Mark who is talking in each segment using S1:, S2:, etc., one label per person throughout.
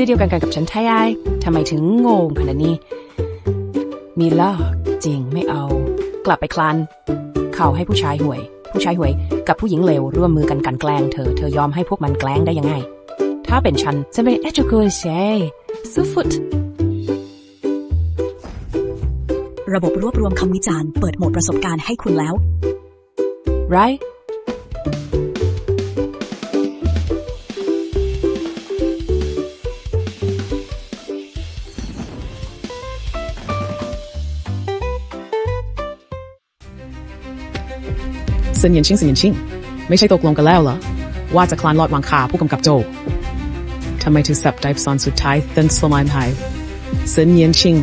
S1: ชื่อเดียวกันกับฉันทายายทำไมถึงโง่ขนาดนี้ มีล่อจริงไม่เอา กลับไปคลานเขาให้ผู้ชายห่วย ผู้ชายห่วย กับผู้หญิงเลวร่วมมือกันกลันแกล้งเธอ เธอยอมให้พวกมันแกล้งได้ยังไง ถ้าเป็นฉันจะเป็นเอจูโกเซสุฟุต
S2: ระบบรวบรวมคำวิจารณ์เปิดโหมดประสบการณ์ให้คุณแล้ว
S1: ไเซิ
S3: นเยียนชิงเซินเยียนชิงไม่ใช่ตกลงกันแล้วเหรอ ว่าจะคลานลอดวางคาผู้กำกับโจทำไมถึงสับไดฟ์ซอนสุดท้ายเต้นสมายหายเซินเยียนชิง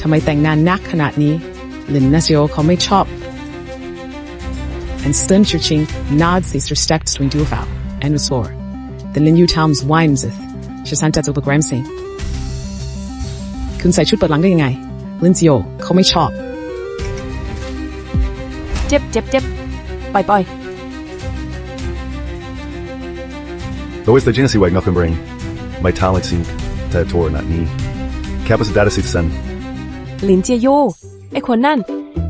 S3: ทำไมแต่งงานนักขนาดนี้ลินนัสโยเขาไม่ชอบ and Sten Churching nods his respect to Indu Fao and Usor. The Lin Yu Towns Wimesith, Shasanta Zuba Gramsing. คุณใส่ชุดเปิดหลังได้ยังไง ลินซิโอเขาไม่ชอบ
S1: เจ็บเจ็บเจ็บ ปล่อยปล่อย
S4: Då är det genasi wag nothing bring. My talent sink ta tor not me. Kappas data sit sen.
S1: ลินเจียโยไอคนนั่น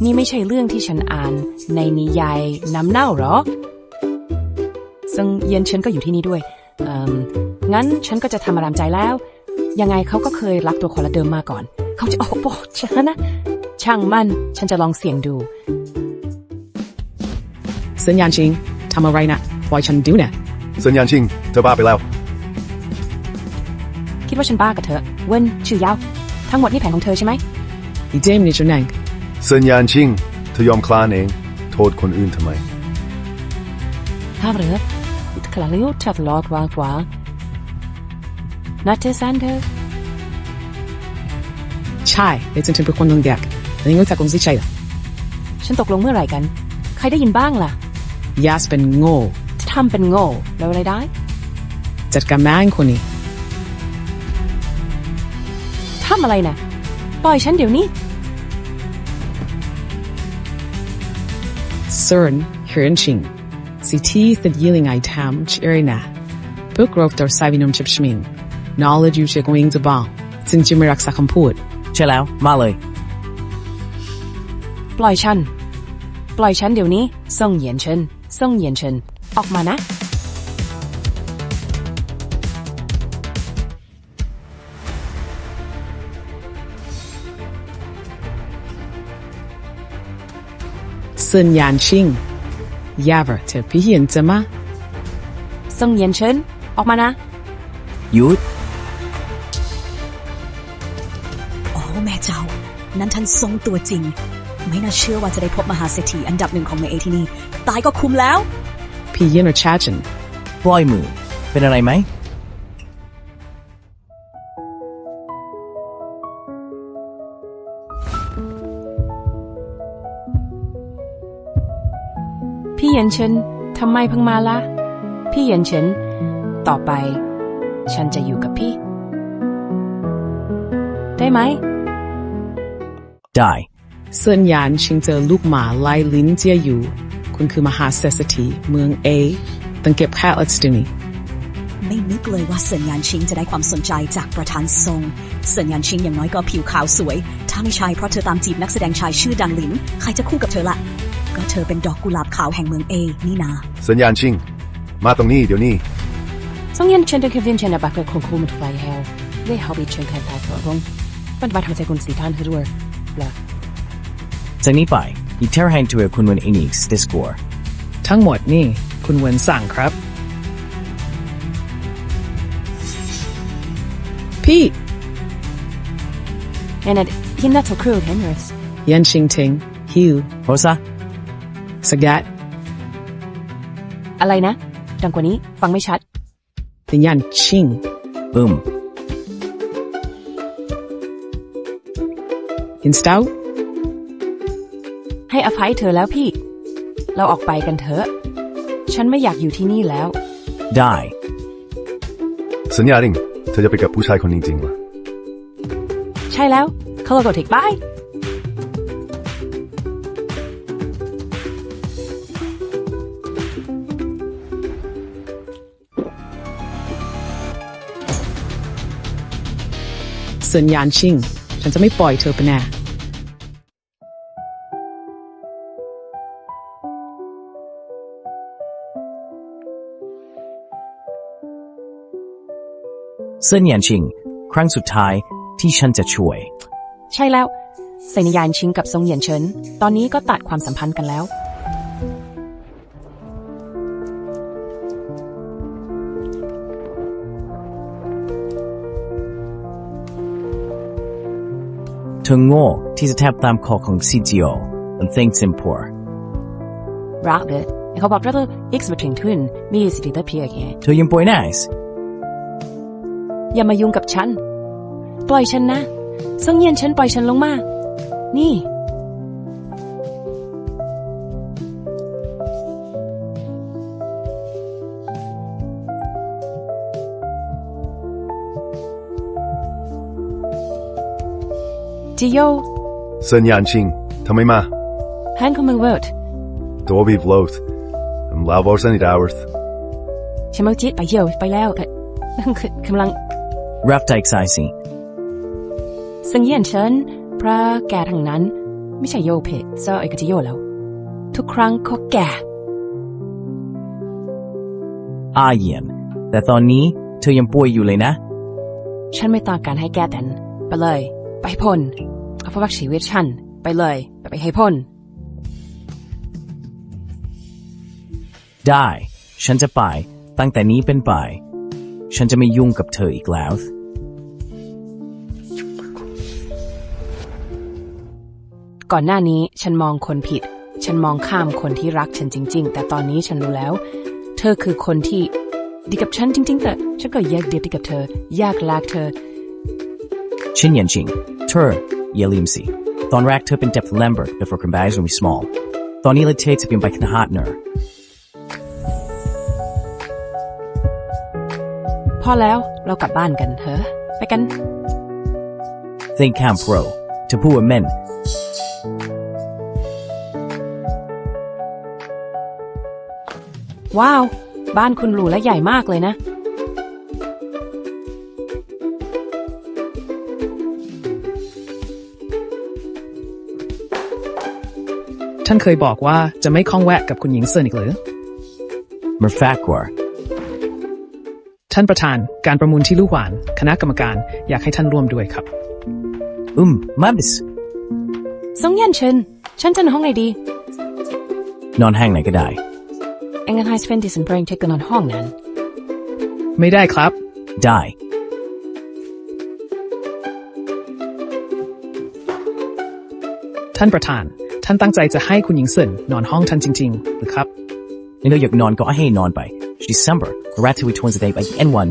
S1: นี่ไม่ใช่เรื่องที่ฉันอ่าน ในนิยายน้ำเน่าหรอ ซึ่งเย็นฉันก็อยู่ที่นี่ด้วยเอิ่มงั้นฉันก็จะทำอารามใจแล้ว ยังไงเขาก็เคยรักตัวคนละเดิมมาก่อน เขาจะออกบอกฉันนะ ช่างมัน ฉันจะลองเสี่ยงดู
S3: เซินยานชิงทำอะไรนะปล่อยฉันดูเนี่ย
S4: Sun Yan Ching, ta ba lao.
S1: คิดว่าฉันบ้ากับเธอ เว้นชื่อยาว ทั้งหมดนี่แผนของเธอใช่ไหม
S3: อีเจมนี่จุนแนง
S4: Sun Yan Ching, ta yom clan ing, told kun un to mai.
S1: ถ้าเหรือคลาลิวทัดลอดวางฟ้านัทเทซันเธอ
S3: ใช่เดี๋ยวจนถึงเป็นคนลงเด็กแล้วยังรู้จักกลุ่มสิใช่เหรอ
S1: ฉันตกลงเมื่อไหร่กัน ใครได้ยินบ้างล่ะ
S3: ยาสเป็นโง่
S1: จะทำเป็นโง่แล้วอะไรได้
S3: จัดการแม่งคนนี้
S1: ทำอะไรนะปล่อยฉันเดี๋ยวนี้
S3: เซิร์นเฮิร์นชิงสิที่ติดยิลิงไอทามชเอรินาพวกเราตัวไซวินมชิบชมิง knowledge อยู่เชื่อกูยิงจะบ้าจึงจะไม่รักษาคำพูด
S5: ใช่แล้วมาเลย
S1: ปล่อยฉัน ปล่อยฉันเดี๋ยวนี้ส่งเหยียนเชิ ญส่งเหยียนเชิญออกมานะ
S3: เซินยานชิงยาเวอร์เธอพี่เห็นจะมา
S1: ส่งเหยียนเชิญออกมานะ
S5: หยุด
S2: อ๋อแม่เจ้า นั่นท่านทรงตัวจริง ไม่น่าเชื่อว่าจะได้พบมหาเศรษฐีอันดับหนึ่งของเมืองเอที่นี่ ตายก็คุ้มแล้ว
S3: พี่เย็นหรือชาจัน
S5: ปล่อยมือ เป็นอะไรไหม
S1: พี่เหยียนเชิญทำไมเพิ่งมาละพี่เหยียนเชิญต่อไป ฉันจะอยู่กับพี่ ได้ไหม
S5: ได้
S3: เซินยานชิงเจอลูกหมาไล่ลิ้นเจียอยู่ คุณคือมหาเศรษฐีเมืองเอต้องเก็บค่าอัดสตุนี
S2: ไม่นึกเลยว่าเซินยานชิงจะได้ความสนใจจากประธานทรงเซินยานชิงอย่างน้อยก็ผิวขาวสวย ถ้าไม่ใช่เพราะเธอตามจีบนักแสดงชายชื่อดังหลิน ใครจะคู่กับเธอละ ก็เธอเป็นดอกกุหลาบขาวแห่งเมืองเอ นี่นา
S4: Sun Yan Ching. Ma tong ni, dio ni.
S1: ส่งเหยียนเชิญจะคิดเวียนเชิญบักเกอร์คงคู่มันไฟเฮลเว่เขาบีเชิญใครตายตัวรงมันวัดทำใจคุณสีท่านคือด้วยละ
S5: จากนี้ไป อีเทอร์แฮนตัวคุณวันอินิกส์ดิสกอร์
S3: ทั้งหมดนี่คุณเวินสั่งครับ พี่
S1: And it, he not so cruel, Henrys.
S3: ยันชิงทิงฮิว
S5: โฮซา
S3: สกัด
S1: อะไรนะ ดังกว่านี้ฟังไม่ชัด
S3: ติยันชิง
S5: อืม
S3: หินสตาว
S1: ให้อภัยเธอแล้วพี่ เราออกไปกันเถอะ ฉันไม่อยากอยู่ที่นี่แล้ว
S5: ได้
S4: Sun Ya Ring, ta ja pick up pushai kun ning jing la.
S1: ใช่แล้ว เขาเราก็ถิกบาย
S3: เซินหยานชิง ฉันจะไม่ปล่อยเธอไปแน่
S5: เซินหยันชิง ครั้งสุดท้ายที่ฉันจะช่วย
S1: ใช่แล้วเซนยานชิงกับซงเหยียนเฉิน ตอนนี้ก็ตัดความสัมพันธ์กันแล้ว
S5: เธอโง่ที่จะแทบตามคอของซีจีโอ and thinks him poor
S1: รักเด้อเขาบอกว่าเรา X มาถึงทุนมีสิทธิ์ได้เพียงแค่
S5: เธอยังป่วยน่าส
S1: อย่ามายุ่งกับฉัน ปล่อยฉันนะซงเหยียนเฉินปล่อยฉันลงมา นี่ จิโย
S4: Sun Yanqing, Tamima,
S1: ฮันคอมเมอร์เวิร์ด
S4: Dobi Vloth, and Lavos and Hourth.
S1: ฉันมาจิตไปเยี่ยวไปแล้วแต่กำลัง
S5: รับใจสายสิ
S1: ซึ่งเยี่ยนเชิญพระแก่ทั้งนั้น ไม่ใช่โยเพเซอร์เอกจิโยแล้ว ทุกครั้งเขาแก่
S5: อาเยียน แต่ตอนนี้เธอยังป่วยอยู่เลยนะ
S1: ฉันไม่ต้องการให้แก่แต่นไปเลย ไปให้พ้นเอาพระวักชีวิตฉัน ไปเลย ไปไปให้พ้น
S5: ได้ ฉันจะไป ตั้งแต่นี้เป็นไป ฉันจะไม่ยุ่งกับเธออีกแล้ว
S1: ก่อนหน้านี้ฉันมองคนผิด ฉันมองข้ามคนที่รักฉันจริง ๆ แต่ตอนนี้ฉันรู้แล้ว เธอคือคนที่ดีกับฉันจริง ๆ แต่ฉันก็แยกเดียวดีกับเธออยากลากเธอ
S5: ชินเยันชิง เธออย่าลืมสิ ตอนแรกเธอเป็น depth member before comparison we small ตอนนี้เลยเธอจะเป็นไปขนาดเนอร์
S1: อแล้วเรากลับบ้านกันเถอะไปกัน
S5: think camp pro เธอพูดว่า men
S1: ว้าว บ้านคุณหรูและใหญ่มากเลยนะ
S3: ท่านเคยบอกว่าจะไม่ข้องแวะกับคุณหญิงเซินอีกหรือ
S5: mer fakor
S3: ท่านประธาน การประมูลที่ลู่หวาน คณะกรรมการอยากให้ท่านร่วมด้วยครับ
S5: um mabis
S1: ซงเยันเชิญฉันจะนอนห้องไหนดี
S5: นอนห้างไหนก็ได้
S1: เอ็งกันไฮสเฟนดิสันเบรงเทคกันนอนห้องนั้น
S3: ไม่ได้ครับ
S5: ได้
S3: ท่านประธาน ท่านตั้งใจจะให้คุณหญิงเซินนอนห้องท่านจริงๆหรือครับ
S5: นี่เราอยากนอนก็ให้นอนไป December Ratatouille Twins a day by N1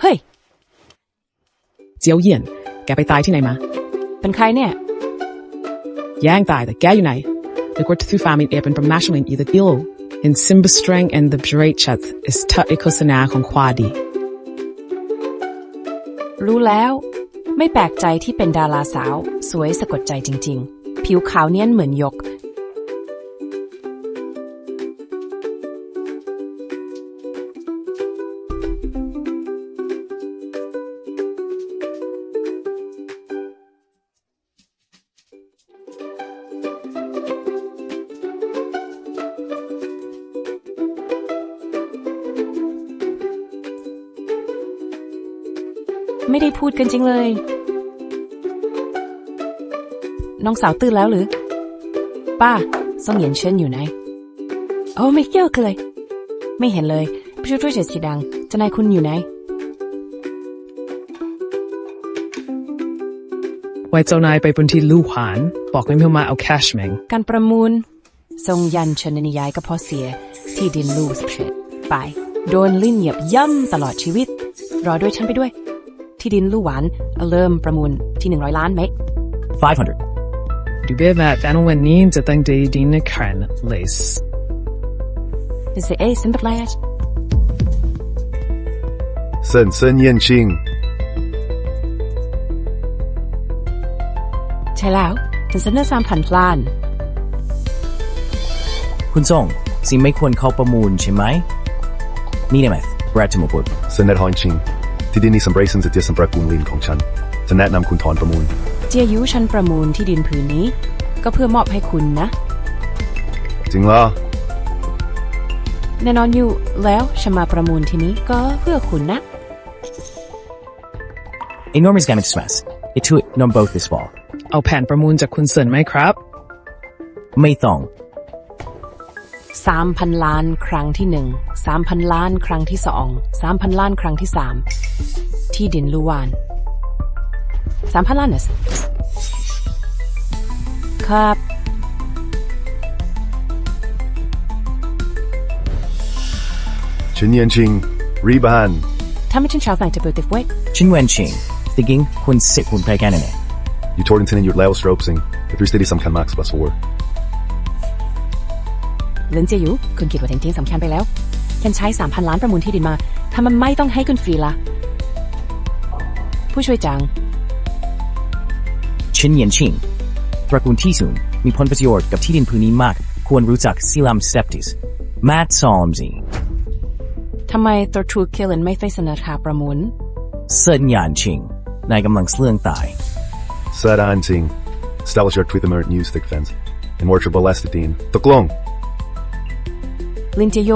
S1: เฮ้ย
S3: เจียวเยี่ยน แกไปตายที่ไหนมา
S1: เป็นใครเนี่ย
S3: แย่งตายแต่แกอยู่ไหน Det går till familjen är en bemästring i det illo. En simbesträng en the breachat is ta ekosana ของควาดี
S1: รู้แล้ว ไม่แปลกใจที่เป็นดาราสาว สวยสะกดใจจริง ๆ ผิวขาวเนียนเหมือนยก กันจริงเลย น้องสาวตื่นแล้วหรือ ป้าซ่งเหยียนเชิญอยู่ไหน โอ้ไม่เกี่ยวกันเลย ไม่เห็นเลยไปช่วยด้วยเฉยสีดังเจะนายคุณอยู่ไหน
S3: ไว้เจ้านายไปบนที่ลู่หวาน บอกให้เพื่อมาเอาแคชแมง
S1: การประมูล ทรงยันเชนนิยายก็เพอเสีย ที่ดินลูสเพชไป โดนลิ้นเหยียบย่ำตลอดชีวิต รอด้วยฉันไปด้วย ที่ดินลู่หวานเอาเริ่มประมูลที่หนึ่งร้อยล้านไหม
S5: 500
S3: Du behöver även when ni inte tänkte i dina kärn les.
S1: เป็นเสียเอ้สินแบบไรอะ
S4: Sun Sun Yanqing,
S1: ใช่แล้วถึงเสนอสามพันพลาน
S5: คุคุณส่งสิไม่ควรเข้าประมูลใช่ไหม นี่ได้ไหมแบรดจะมาพูด
S4: สเนตฮอนชิง ที่ดินนี้สัมเบรซันจะเดียสัมปรากูลลินของฉันจะแนะนำคุณถอนประมูล
S1: เจียยุฉันประมูลที่ดินผืนนี้ ก็เพื่อมอบให้คุณนะ
S4: จริงเหรอ
S1: แน่นอนอยู่แล้วฉันมาประมูลที่นี้ก็เพื่อคุณนะ
S5: enormous gamut smash it to it non both this fall
S3: เอาแผนประมูลจากคุณเซินไหมครับ
S5: ไม่ต้อง
S1: สามพันล้านครั้งที่หนึ่งสามพันล้านครั้งที่สองสามพันล้านครั้งที่สาม ที่ดินลูวานสามพันล้านนะครับ
S4: ชินเยียนชิงรีบาน
S1: ถ้าไม่ฉันชาวไหนจะเปิดติดไว้
S5: ชินเวนชิงติกิงคุณสิคุณไปกันเนี่ย
S4: อยู่ทอร์นทินอยู่แล้วสโตรปซิงแต่ฟรีสติสำคัญมากสปาสวอร์
S1: เรื่องเจียยุคุณคิดว่าจริงๆสำคัญไปแล้ว ฉันใช้สามพันล้านประมูลที่ดินมาทำไมไม่ต้องให้คุณฟรีละ ผู้ช่วยจาง
S5: ชินเยียนชิงตระกูลที่สูงมีผลประโยชน์กับที่ดินพื้นนี้มาก ควรรู้จักซิลัมสเตปติสแมทซอมซี
S1: ทำไมตัวทรูคิลเลนไม่ได้เสนอราคาประมูล
S5: เซินหยานชิงนายกำลังเสื่องตาย
S4: ซาดานซิงสตาลิชาร์ทวิตเตอร์เมอร์นิวสติกเฟนส์อินวอร์ชบอลเลสตินตกลง
S1: ลินเจโย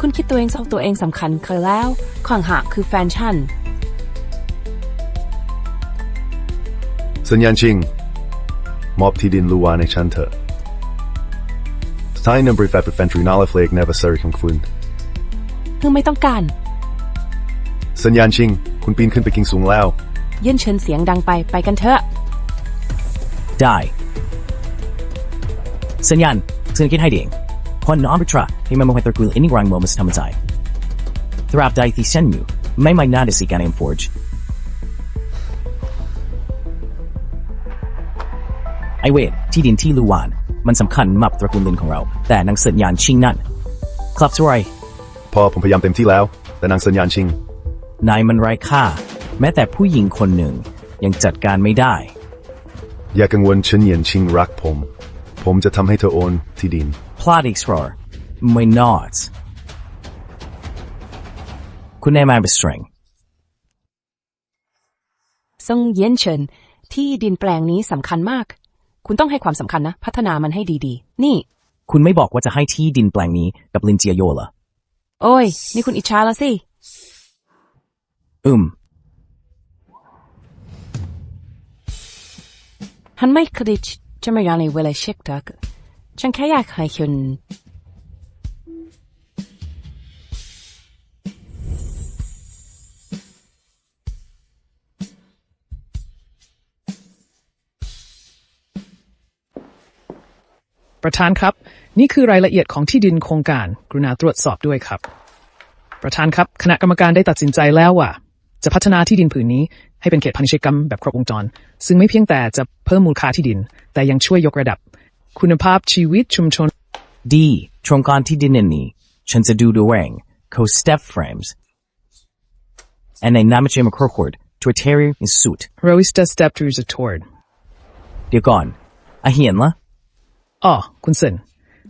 S1: คุณคิดตัวเองสองตัวเองสำคัญเคยแล้วของหาคือแฟนฉัน
S4: สัญญาณชิง มอบที่ดินลูวานในฉันเถอะสถานีนัมบริแฟร์เป็นแฟนทรีนาลเฟลกเนเวอร์ซอรี่ของคุณ
S1: คือไม่ต้องการ
S4: สัญญาณชิง คุณปีนขึ้นไปกิงสูงแล้ว
S1: เย็นเชิญเสียงดังไปไปกันเถอะ
S5: ได้ สัญญาณสัญญาณให้เดียงพอนอมบิทราให้มันมาให้ตระกูลอินิกรังโมมัสทำใจตราบใดที่เส้นอยู่ไม่ไม่น่าจะสิการเอ็มฟอร์จ ไอเวทที่ดินที่ลูวาน มันสำคัญมากตระกูลลินของเรา แต่นางสัญญาณชิงนั่นครับสวย
S4: พอผมพยายามเต็มที่แล้ว แต่นางสัญญาณชิง
S5: นายมันไร้ค่า แม้แต่ผู้หญิงคนหนึ่ง ยังจัดการไม่ได้
S4: อย่ากังวลฉันเยียนชิงรักผม ผมจะทำให้เธอโอนที่ดิน
S5: Plot Explorer ไม่ not คุณแน่มาเป็น string
S1: ทรงเย็นเชิญที่ดินแปลงนี้สำคัญมาก คุณต้องให้ความสำคัญนะ พัฒนามันให้ดีๆ นี่
S5: คุณไม่บอกว่าจะให้ที่ดินแปลงนี้กับลินเจียโยเหรอ
S1: โอ้ย นี่คุณอิจฉาละสิ
S5: อืม
S1: ฮันไม่คดิชจะไม่ยอมในเวลาเช็คตักฉันแค่อยากให้คุณ
S3: ประธานครับ นี่คือรายละเอียดของที่ดินโครงการ กรุณาตรวจสอบด้วยครับ ประธานครับ คณะกรรมการได้ตัดสินใจแล้วว่า จะพัฒนาที่ดินผืนนี้ให้เป็นเขตพาณิชยกรรมแบบครบวงจร ซึ่งไม่เพียงแต่จะเพิ่มมูลค่าที่ดิน แต่ยังช่วยยกระดับ คุณภาพชีวิตชุมชน
S5: ดีโครงการที่ดินนี้ฉันจะดูด้วยเอง co step frames and ในนามเชมครควดตัวเทรีอินสุด
S3: Roista step through the toward
S5: เดี๋ยวก่อนอาเหียนละ
S3: อ๋อคุณเซิน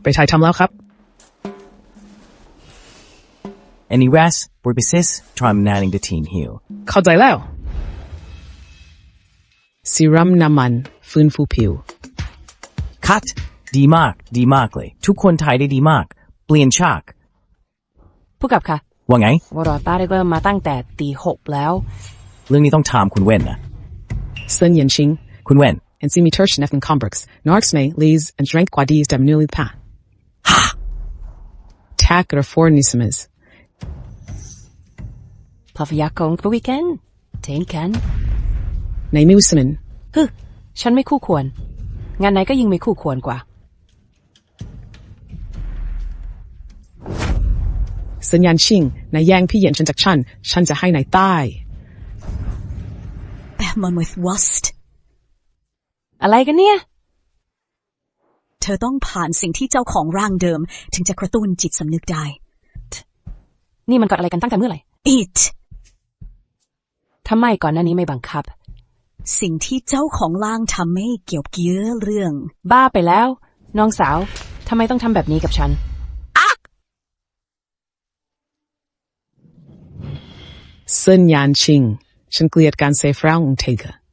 S3: ไปถ่ายทำแล้วครับ
S5: any rest บริษัททรัมนานิงเดทีนฮิล
S3: เข้าใจแล้วซีรัมน้ำมันฟื้นฟูผิว
S5: คัดดีมาก ดีมากเลย ทุกคนถ่ายได้ดีมาก เปลี่ยนฉาก
S1: ผู้กับค่ะ
S5: ว่าไง
S1: วรอต้าได้เริ่มมาตั้งแต่ตีหกแล้ว
S5: เรื่องนี้ต้องถามคุณเว่นนะ
S3: เซินเย็นชิง
S5: คุณเว่น
S3: en si mi terschen effen combrux, narks me, lees, en drank quadis dem newly pa. Ha! Tak er fornissimus.
S1: พอฟยากงปวีแกนเทนกัน
S3: Ne musimin.
S1: ฮึฉันไม่คู่ควรงานไหนก็ยิ่งไม่คู่ควรกว่า
S3: Sun yan ching, na yang pi yen chan jak chan, chan ja hai nai tai.
S2: Monmouth West
S1: อะไรกันเนี่ย
S2: เธอต้องผ่านสิ่งที่เจ้าของร่างเดิม ถึงจะกระตุ้นจิตสำนึกได้
S1: นี่มันเกิดอะไรกันตั้งแต่เมื่อไหร่
S2: it
S1: ทำไมก่อนหน้านี้ไม่บังคับ
S2: สิ่งที่เจ้าของร่างทำไม่เกี่ยวเกี่ยวเรื่อง
S1: บ้าไปแล้ว น้องสาวทำำไมต้องทำแบบนี้กับฉัน
S3: เซินยานชิง ฉันเกลียดการเซฟร่างของเธอ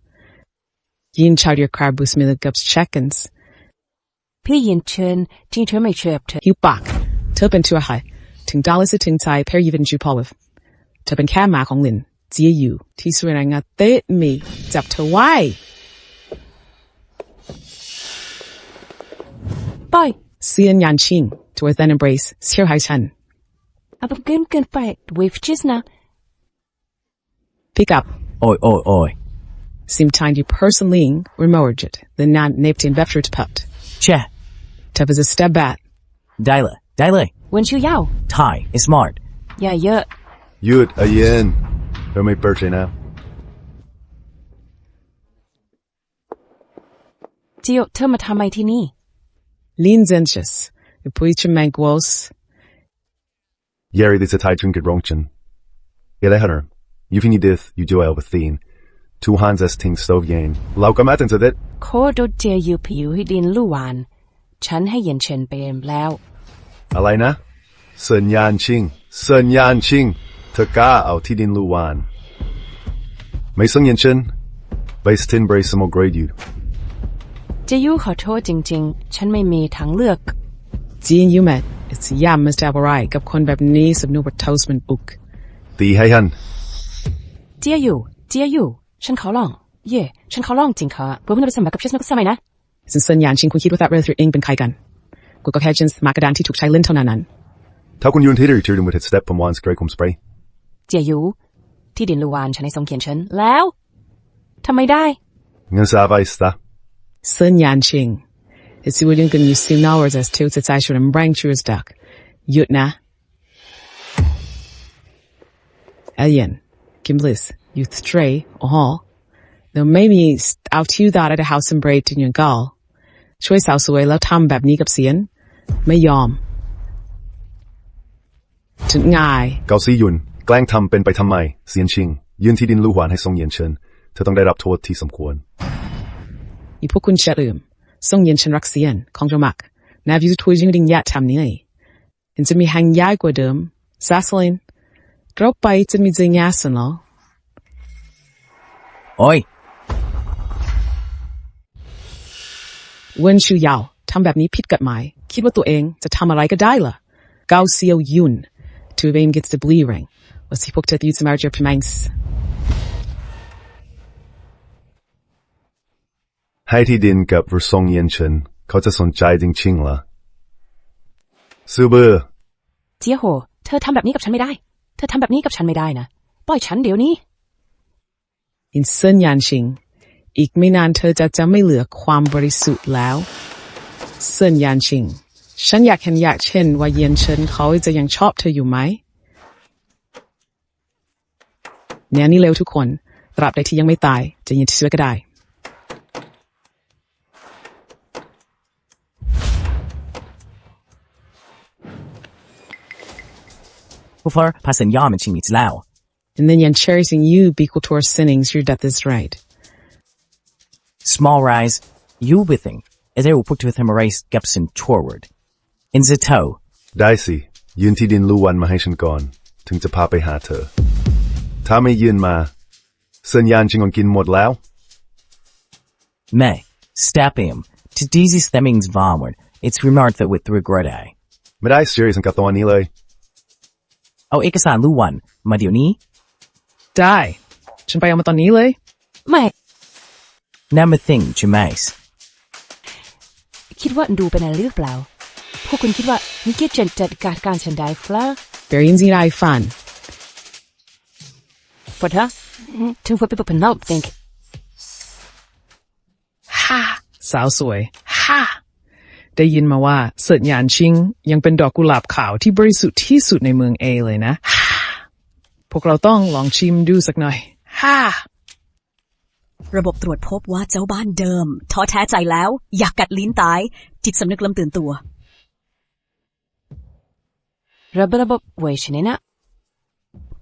S3: yin chao Jinshaodir Carbus Miligups Checkins. Piyin Chun, Jinchurmay Chapter. You Bach, Tupin to a high, Ting Dallas a Ting Tai, Per Yivin Jupoliv. Tupin Cam Mac on Lin,
S1: Zia Yu, Tiswinang a
S3: Thit Me, Zap to why? Bye. Sian Yan Qing, towards then embrace,
S1: Sir Hai Chen. Abagim can fight with Chisna.
S3: Pick up.
S5: Oi, oi, oi
S3: simtandi personligen remorget den nan neptin befrut pupt.
S5: Che.
S3: Tub is a step
S1: bat. Dale. Dale. Wen chu yao.
S5: Tai is smart.
S1: Yeah, yeah. Yut a yen. Throw me birthday now. Tio, tell me how my tini.
S3: Lin zenches. The poetry mank was.
S4: Yeri, this a tai chunk at rongchen. You've this, you do I with theen. 216 stovyen. Laukamat into that. โค
S1: โดดเจียยูผิวให้ดินลู่วาน ฉันให้เย็นเชนไปแล้ว
S4: อะไรนะเซินยานชิงเซินยานชิงเธอกล้าเอาที่ดินลู่วาน ไม่ส่งเย็นเชนไปสตินเบริสมกรดอยู่
S1: เจยูขอโทษจริง ๆ ฉันไม่มีทางเลือก
S3: จีนยูแมทสิยามมิสเตอร์บรายกับคนแบบนี้สำนึกบทาเทาสมันบุก
S4: ตีให้ฮัน
S1: เจียยูเจียยู ฉันขอร้อง เย่ฉันขอร้องจริงค่ะเพื่อนเราไปสมัครกับเชสนักสมัยนะ
S3: สินสัญญาณชิงคุณคิดว่า that rather เองเป็นใครกันกูก็แค่จินส์มากระดานที่ถูกใช้เล่นเท่านั้นนั้น
S4: ถ้าคุณยืนที่เดิมถือดูมือถือสเต็ปผมวานสเกรย์คอมสเปรย์
S1: เจียยูที่ดินลู่วานฉันให้ส่งเขียนฉันแล้วทำไมได้
S4: เงินสาไว้สตา
S3: สัญญาณชิง it's you wouldn't gonna use same hours as to จะใจชวนแรงชู สดักหยุดนะเอเลียนกิมลิส you stray อ๋อ Now maybe เอาที่ดาได้ house and braid ที่ยังกอลช่วยสาวสวยแล้วทำแบบนี้กับเสียน ไม่ยอมถึงง่าย
S4: เกาซียุน แกล้งทำเป็นไปทำไมเซียนชิง ยืนที่ดินลู่หวานให้ทรงเยียนเชิญ เธอต้องได้รับโทษที่สมควร
S3: อีพวกคุณเชื่อลืมส่งเย็นฉันรักเสียน ของเจ้ามักนาวิวทวยยิงดิ่งยะทำนี่เห็นจะมีหางยายกว่าเดิมซาสลินกรอบไปจะมีจิงยาสันเหรอ
S5: Oi.
S3: เว้นชื่อยาวทำแบบนี้ผิดกฎหมาย คิดว่าตัวเองจะทำอะไรก็ได้เหรอเกาเซียวยุน to aim gets the blee ring ว่าสิพวกเธอจะอยู่สมาร์จพิมังส์
S4: ให้ที่ดินกับรทรงเยียนเชิญเขาจะสนใจจริงๆเหรอซูเบอร์
S1: เจียโห เธอทำแบบนี้กับฉันไม่ได้ เธอทำแบบนี้กับฉันไม่ได้นะ ปล่อยฉันเดี๋ยวนี้
S3: อินเซนยานชิง อีกไม่นานเธอจะจะไม่เหลือความบริสุทธิ์แล้วเซนยานชิง ฉันอยากเห็นอยากเช่น ว่าเยียนเชิญเขาจะยังชอบเธออยู่ไหมเนี่ยนี่เร็วทุกคนตราบใดที่ยังไม่ตายจะยินที่ช่วยก็ได้
S5: Hufar passen yam and meets lao.
S3: And then yan cherishing you be equal to our sinnings, your death is right.
S5: Small rise. You withing. As they will put with him a race Gepson forward. In the toe.
S4: ได้สิ ยืนที่ดินลู่วันมาให้ฉันก่อน ถึงจะพาไปหาเธอ ถ้าไม่ยืนมาเซินยานชิงonกินหมดแล้ว
S5: Me. Step him. To Deezy stemmings vomward. It's remarked that with regret I.
S4: ไม่ได้ serious กับตัวนี้เลย
S5: Oh, ikasan luwan. Madioni?
S3: ได้ ฉันไปเอามาตอนนี้เลย
S1: ไม่
S5: Nama thing chumais.
S1: คิดว่าดูเป็นอะไรหรือเปล่า พวกคุณคิดว่านิกิจะจัดการการฉันได้ฟลา
S3: Very easy I fun.
S1: ปวดเถอะถึงว่าเป็นเล่า think
S3: สาวสวยฮ่าได้ยินมาว่าเสิร์ชยานชิง ยังเป็นดอกกุหลาบขาวที่บริสุทธิ์ที่สุดในเมืองเอเลยนะฮ่า พวกเราต้องลองชิมดูสักหน่อย ฮ่า
S2: ระบบตรวจพบว่าเจ้าบ้านเดิมท้อแท้ใจแล้ว อยากกัดลิ้นตาย จิตสำนึกเริ่มตื่นตัว
S1: ระบบระบบเวชนี่นะ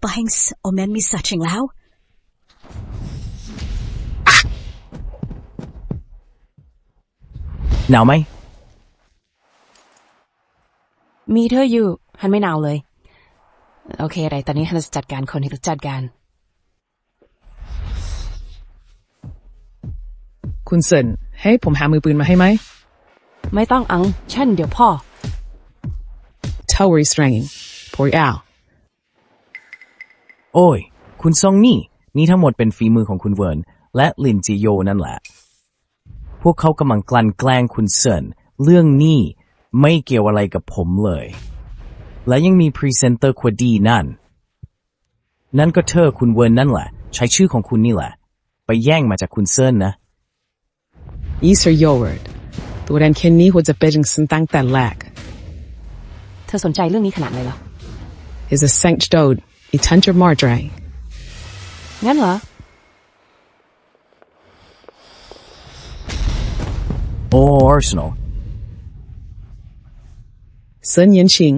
S2: b a n k s โอแมนมีสัตว์ชิงแล้ว
S5: Now may.
S1: มีเธออยู่ฮันไม่หนาวเลย โอเคอะไร ตอนนี้ฮันจะจัดการคนที่ต้องจัดการ
S3: คุณเซินให้ผมหามือปืนมาให้ไหม
S1: ไม่ต้องอัง ฉันเดี๋ยวพ่อ
S3: Tower stringing Poi Al
S5: โอ้ย คุณซองนี่ นี่ทั้งหมดเป็นฝีมือของคุณเวิร์น และลินจิโยนั่นแหละ พวกเขากำลังกลั่นแกล้งคุณเซินเรื่องนี้ไม่เกี่ยวอะไรกับผมเลย และยังมีพรีเซนเตอร์ควดีนั่น นั่นก็เธอคุณเวิร์นนั่นแหละ ใช้ชื่อของคุณนี่แหละ ไปแย่งมาจากคุณเซินนะ
S3: Easter Yoward ตัวแดนเคนนี้หัวจะเป็นจังสันตั้งแต่แรก
S1: เธอสนใจเรื่องนี้ขนาดไหนเหรอ
S3: is a Saint Dode อีทันจะมอร์ดร
S1: งั้นเหรอ
S5: โอ้ Arsenal
S3: เซินเย็นชิง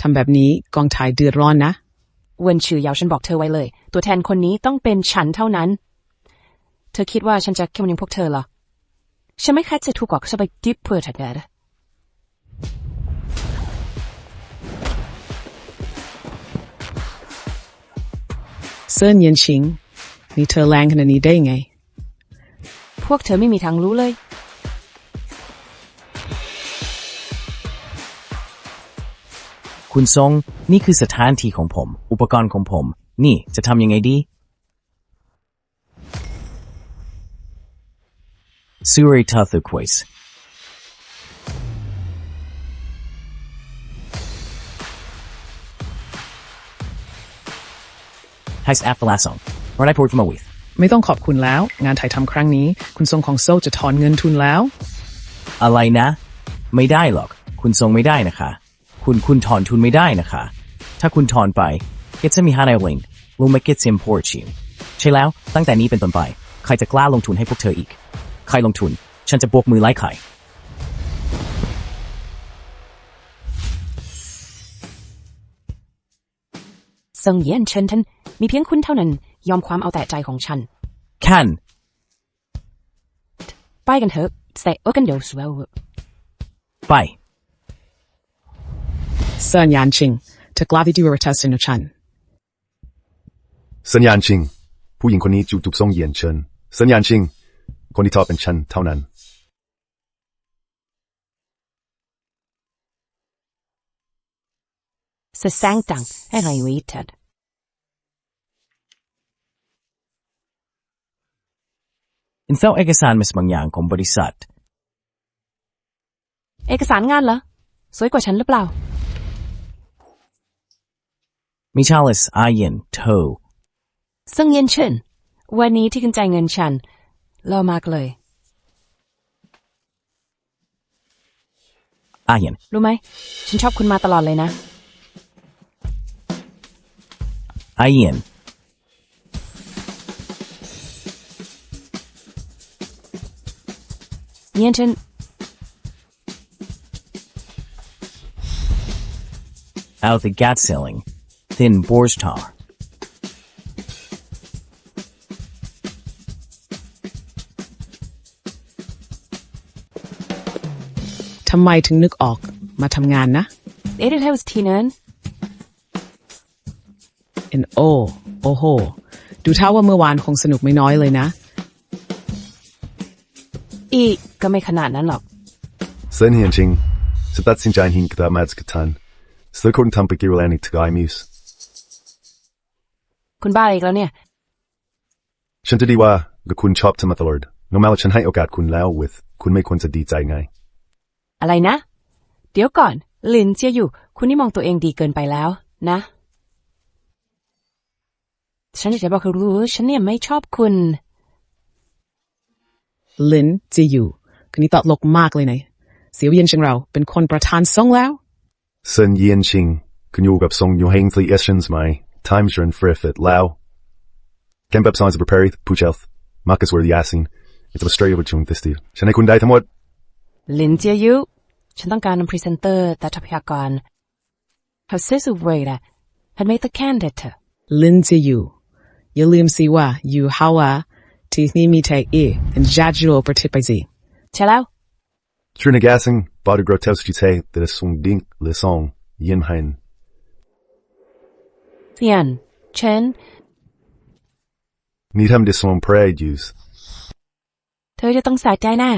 S3: ทำแบบนี้กองถ่ายเดือดร้อนนะ
S1: เวนชื่อยาวฉันบอกเธอไว้เลย ตัวแทนคนนี้ต้องเป็นฉันเท่านั้น เธอคิดว่าฉันจะเข้มยังพวกเธอเหรอ ฉันไม่คัดจะถูกกว่าสบายดิบเพื่อถัดแดด
S3: เซินเย็นชิง นี่เธอแรงขนาดนี้ได้ไง
S1: พวกเธอไม่มีทางรู้เลย
S5: คุณซงนี่คือสถานที่ของผม อุปกรณ์ของผม นี่จะทำยังไงดีซูริทั thu ควส h ไ s แอปเปิลาสองเราได้พูดมาวิ
S3: ไม่ต้องขอบคุณแล้ว งานถ่ายทำครั้งนี้ คุณทรงของโซ่จะถอนเงินทุนแล้ว
S5: อะไรนะ ไม่ได้หรอก คุณทรงไม่ได้นะคะ คุณคุณถอนทุนไม่ได้นะคะ ถ้าคุณถอนไปเกจะมีฮานายลินลูมาเกตซิมพอร์ชิมใช่แล้วตั้งแต่นี้เป็นต้นไป ใครจะกล้าลงทุนให้พวกเธออีก ใครลงทุน ฉันจะบวกมือไล่ใคร
S1: เซิงเยียนเชิญท่านมีเพียงคุณเท่านั้น ยอมความเอาแต่ใจของฉัน
S5: คัน
S1: ไปกันเถอะเสะเออกันเดี๋ยวสเวล
S5: ไป
S3: เซินยานชิงเธอกล้าที่ดูรัตสินฉัน
S4: สัญญาณชิง ผู้หญิงคนนี้จูบจุบทรงเหยียนเชิญ สัญญาณชิง คนที่ทอเป็นฉันเท่านั้น
S1: สแสงตังอะไรวิทัด
S5: อินเซลเอกสารมิสบางอย่างของบริษัท
S1: เอกสารงานเหรอ สวยกว่าฉันหรือเปล่า
S5: มิชาลิสอาเยนโท
S1: เซิงเยียนเชิญวันนี้ที่คุณจ่ายเงินฉันรอมากเลย
S5: อาเยน
S1: รู้ไหม ฉันชอบคุณมาตลอดเลยนะ
S5: อาเยน
S1: เยียนเชิญ
S5: out the gat ceiling thin bores tar
S3: ทำไมถึงนึกออกมาทำงานนะ
S1: เอ็ดเทลส์ทีนั้น
S3: in โอโอ้โหดูท่าว่าเมื่อวานคงสนุกไม่น้อยเลยนะ
S1: อีกก็ไม่ขนาดนั้นหรอก
S4: เซินเฮียนชิงสตัดสิ นใจหินกระดาษมาสกตันสตัดคนทำไปกิรแลนิทกายมิวส์
S1: คุณบ้าอีกแล้วเนี่ย
S4: ฉันจะดีว่ากับคุณชอบทำมาตลอดน้องแมวฉันให้โอกาสคุณแล้ว with คุณไม่ควรจะดีใจไง
S1: อะไรนะ เดี๋ยวก่อน ลินเจียอยู่ คุณนี่มองตัวเองดีเกินไปแล้ว นะ ฉันจะบอกให้รู้ ฉันเนี่ยไม่ชอบคุณ
S3: ลินจะอยู่คนนี้ตลกมากเลยนะเสียวเย็นชิงเรา เป็นคนประธานทรงแล้ว
S4: เซินเยียนชิง คุณอยู่กับทรงอยู่แห่งทรีเอชั่นส์ไหม times are in f r i f it แล้วแกมแบบซอนส์ prepare puch health มาร์คัสวอร์ดยาซิน it's a straight over to this deal ฉันให้คุณได้ทั้งหมด
S1: ลินเจียอยู่ฉันต้องการนำพรีเซนเตอร์แต่ทรัพยากรเขาเซซูเวย์ had made the candidate
S3: ลินจะอยู่อย่าลืมสิว่าอยู่ฮาวาที่นี่มีแต่เอและจัดจูประเทศไปสิ
S1: ใช่แล้ว
S4: Trina Gassing, Bada Grotowski Tay, that is Sung Dink, Le Song, yin hein.
S1: เซียนฉัน
S4: Need him to slum pride use.
S1: เธอจะต้องสะใจแน่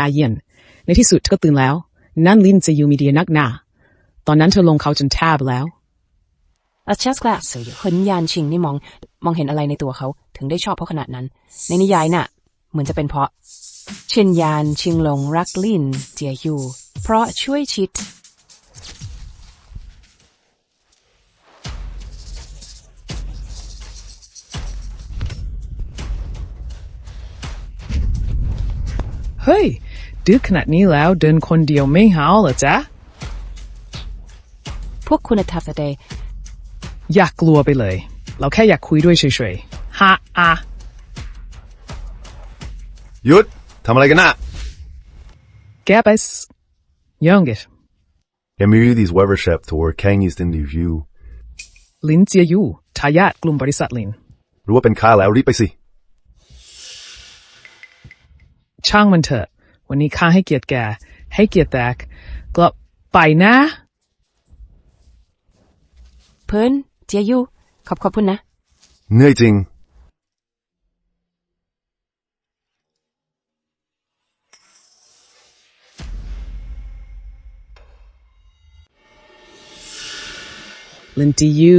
S3: อาเยียนในที่สุดเธอก็ตื่นแล้ว นั่นลินจะอยู่มีเดียนักหนาตอนนั้นเธอลงเขาจนแทบแล้ว
S1: อาชัสกลาสเหินยานชิงนี่มอง มองเห็นอะไรในตัวเขาถึงได้ชอบเขาขนาดนั้น ในนิยายน่ะ เหมือนจะเป็นเพราะ เช่นยานชิงหลงรักลินเจียยูเพราะช่วยชิด
S3: เฮ้ย ดึกขนาดนี้แล้วเดินคนเดียวไม่หาวเหรอจ๊ะ
S1: พวกคุณทัฟเดย์
S3: อยากกลัวไปเลย เราแค่อยากคุยด้วยเฉยๆฮะอะ
S4: Yut! Tamalaga
S3: แกไปสยังกิ
S4: Get me these weather ship to where Kang is in the view.
S3: ลินเจียยูทายาทกลุ่มบริษัทลิน
S4: รู้ว่าเป็นข้าแล้วรีบไปสิ
S3: ช่างมันเถอะ วันนี้ข้าให้เกียรติแก ให้เกียรติแตกกลับไปนะ
S1: เพิ่นเจียยูขอบขอบคุณนะ
S4: เหนื่อยจริง
S3: ลินจียู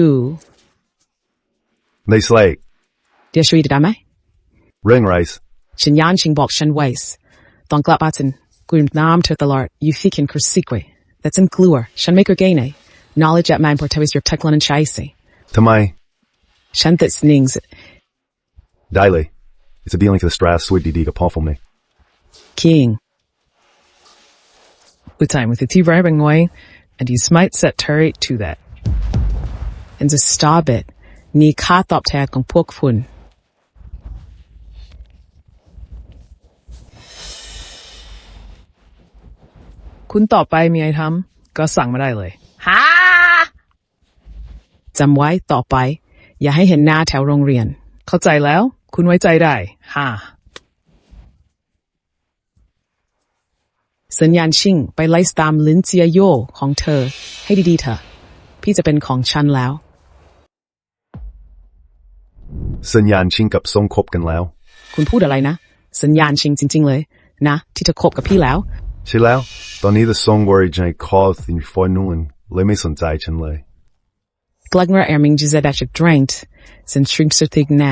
S4: ในสเลก
S3: เดี๋ยวช่วยได้ไหม
S4: เรื่องไรส์
S3: sin yan sin bok sin weis. Don glap batin, gurm nam to the lart, you thikin kursikwe. That's in gluer, shen maker gaine. Knowledge at man portowis your teklan and shaisi.
S4: Tamai. Shen that nings. Dile. It's a dealing to the strass swig didiga pawfulme.
S3: King. With time with the tea bribing way, and you smite set turret to that. And to stop it, ni ka kathop tag on pokfun. คุณคุณต่อไปมีอะไรทำก็สั่งมาได้เลยฮาจำไว้ต่อไป อย่าให้เห็นหน้าแถวโรงเรียน เข้าใจแล้ว คุณไว้ใจได้ฮ่าสัญญาณชิ่งไปไล่ตามลิ้นเจียโยของเธอ ให้ดีๆเถอะ พี่จะเป็นของฉันแล้ว
S4: สัญญาณชิงกับทรงคบกันแล้ว
S3: คุณพูดอะไรนะ สัญญาณชิงจริง ๆ เลย นะ ที่เธอคบกับพี่แล้ว
S4: ใช่แล้วตอนนี้ the song worry ในคอร์ที่ฟอยนู่นเลยไม่สนใจฉันเลย
S3: Glagner er min jizet at drink, sen shrimp sur tig na.